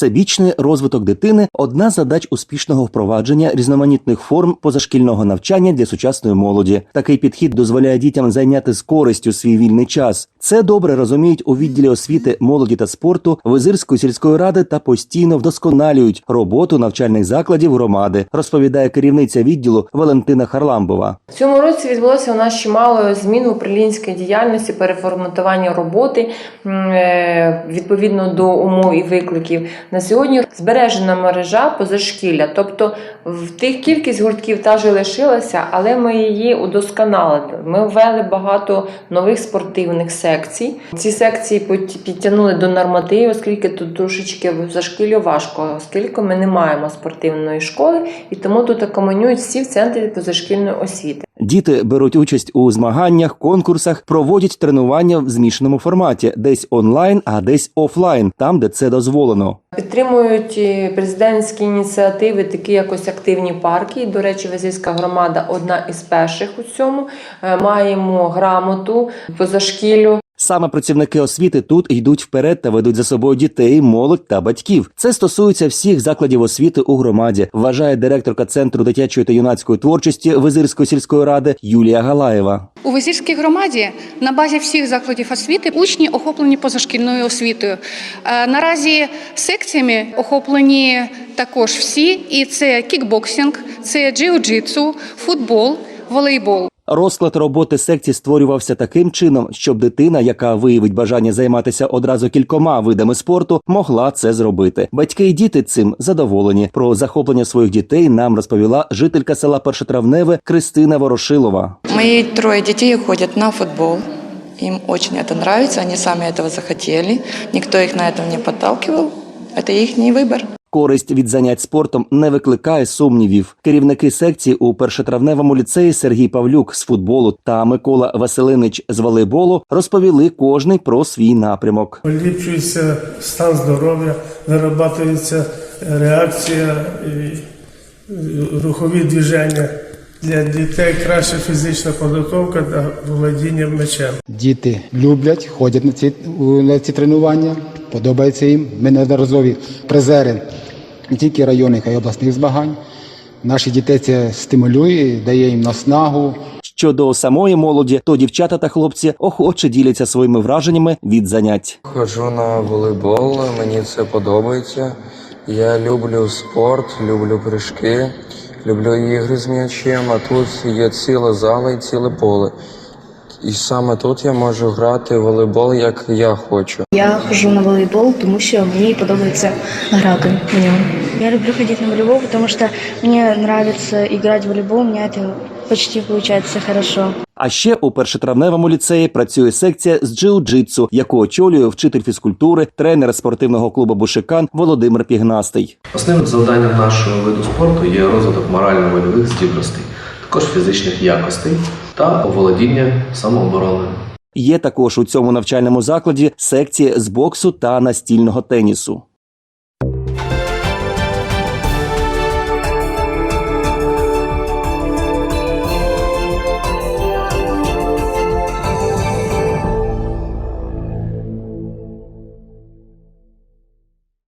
Всебічний розвиток дитини одна з задач успішного впровадження різноманітних форм позашкільного навчання для сучасної молоді. Такий підхід дозволяє дітям зайняти з користю свій вільний час. Це добре розуміють у відділі освіти, молоді та спорту Визирської сільської ради та постійно вдосконалюють роботу навчальних закладів громади, розповідає керівниця відділу Валентина Харламбова. В цьому році відбулося у нас чимало змін у управлінській діяльності, переформатування роботи е, відповідно до умов і викликів. На сьогодні збережена мережа позашкілля, тобто в тих кількість гуртків та ж лишилася, але ми її удосконалили. Ми ввели багато нових спортивних секцій. Ці секції підтягнули до нормативів, оскільки тут трошечки зашкіллю важко, оскільки ми не маємо спортивної школи, і тому тут акоманюють всі в центрі позашкільної освіти. Діти беруть участь у змаганнях, конкурсах, проводять тренування в змішаному форматі, десь онлайн, а десь офлайн, там, де це дозволено. Підтримують е, президентські ініціативи, такі якось активні парки. До речі, Везільська громада одна із перших у цьому. Е, Маємо грамоту позашкіллю. Саме працівники освіти тут йдуть вперед та ведуть за собою дітей, молодь та батьків. Це стосується всіх закладів освіти у громаді, вважає директорка центру дитячої та юнацької творчості Визирської сільської ради Юлія Галаєва. У Визірській громаді на базі всіх закладів освіти учні охоплені позашкільною освітою. Е, Наразі секціями охоплені також всі, і це кікбоксинг, це джиу-джитсу, футбол, волейбол. Розклад роботи секцій створювався таким чином, щоб дитина, яка виявить бажання займатися одразу кількома видами спорту, могла це зробити. Батьки і діти цим задоволені. Про захоплення своїх дітей нам розповіла жителька села Першотравневе Кристина Ворошилова. Мои трое детей ходят на футбол. Им очень это нравится, они сами этого захотели. Никто их на этом не подталкивал. Это их выбор. Користь від занять спортом не викликає сумнівів. Керівники секції у першотравневому ліцеї Сергій Павлюк з футболу та Микола Василинич з волейболу розповіли кожний про свій напрямок. Поліпшується стан здоров'я, вирабатується реакція і і рухові движення. Для дітей краща фізична підготовка та володіння мечем. Діти люблять, ходять на ці, на ці тренування, подобається їм. Ми неодноразові призери не тільки районних, а й обласних змагань. Наші дітей це стимулює, дає їм наснагу, Щодо самої молоді, то дівчата та хлопці охоче діляться своїми враженнями від занять. Ходжу на волейбол, мені це подобається. Я люблю спорт, люблю прыжки, люблю ігри з м'ячем, а тут є ціла зала і ціле поле. І саме тут я можу грати в волейбол, як я хочу. Я ходжу на волейбол, тому що мені подобається грати в ньому. Я люблю ходить на волейбол, потому что мне нравится играть в волейбол, у меня это почти получается хорошо. А ще у першотравневому ліцеї працює секція з джиу-джитсу, яку очолює вчитель фізкультури, тренер спортивного клубу Бушикан Володимир Пігнастий. Основним завданням нашого виду спорту є розвиток морально-вольових здібностей, також фізичних якостей та оволодіння самообороною. Є також у цьому навчальному закладі секції з боксу та настільного тенісу.